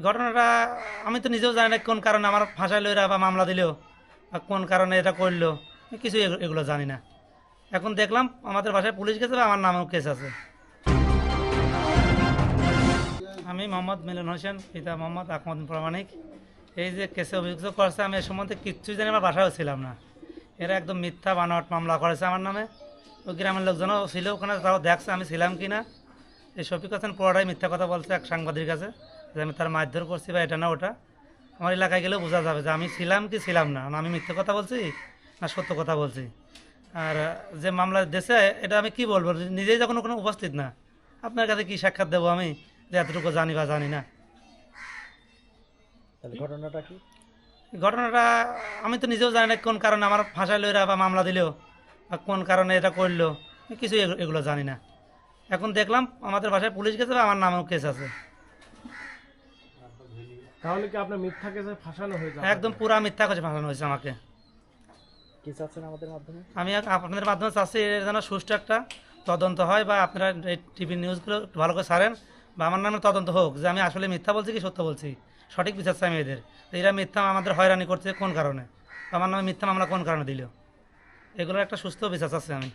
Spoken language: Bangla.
ঘটনাটা আমি তো নিজেও জানি না কোন কারণে আমার ফাঁসাইলো লইরা বা মামলা দিলেও বা কোন কারণে এটা করল। কিছু এগু- এগুলো জানি না। এখন দেখলাম আমাদের বাসায় পুলিশ গেছে বা আমার নামেও কেস আছে। আমি মোহাম্মদ মিলন হোসেন, পিতা মোহাম্মদ আকমদ প্রামাণিক। এই যে কেসে অভিযুক্ত করেছে, আমি এ সম্বন্ধে কিচ্ছুই জানি আমার বাসায়ও ছিলাম না। এরা একদম মিথ্যা, বানোয়াট মামলা করেছে আমার নামে। ওই গ্রামের লোকজনও ছিল ওখানে, তাও দেখছে আমি ছিলাম কি না এই শফিক হাসান পুরোটাই মিথ্যা কথা বলছে এক সাংবাদিক কাছে যে আমি তার মারধর করছি বা এটা না ওটা আমার এলাকায় গেলেও বোঝা যাবে যে আমি ছিলাম কি ছিলাম না। আমি মিথ্যা কথা বলছি না সত্য কথা বলছি। আর যে মামলা দেশে এটা আমি কি বলব? নিজেই যখন ওখানে উপস্থিত না আপনার কাছে কি সাক্ষাৎ দেবো আমি যে এতটুকু জানি বা জানি না? ঘটনাটা কি? ঘটনাটা আমি তো নিজেও জানি না কোন কারণে আমার ফাঁসাইলো এরা বা মামলা দিলেও বা কোন কারণে এটা করল কিছু এগুলো জানি না। এখন দেখলাম আমাদের বাসায় পুলিশ গেছে বা আমার নামেও কেস আছে। তাহলে কি আপনার মিথ্যা কেসে ফাঁসানো হয়ে যাবে? একদম পুরা মিথ্যা করে ফাঁসানো হয়েছে আমাকে। কি চাচ্ছেন আমাদের মাধ্যমে? আমি আপনাদের মাধ্যমে চাচ্ছি এর যেন সুষ্ঠু একটা তদন্ত হয় বা আপনারা এই টিভি নিউজগুলো ভালো করে সারেন বা আমার নামে তদন্ত হোক যে আমি আসলে মিথ্যা বলছি কি সত্য বলছি। সঠিক বিচার চাই আমি এদের। তো এরা মিথ্যা আমাদের হয়রানি করছে কোন কারণে? আমার নামে মিথ্যা মামলা কোন কারণে দিল? এগুলোর একটা সুস্থ বিচার চাচ্ছি আমি।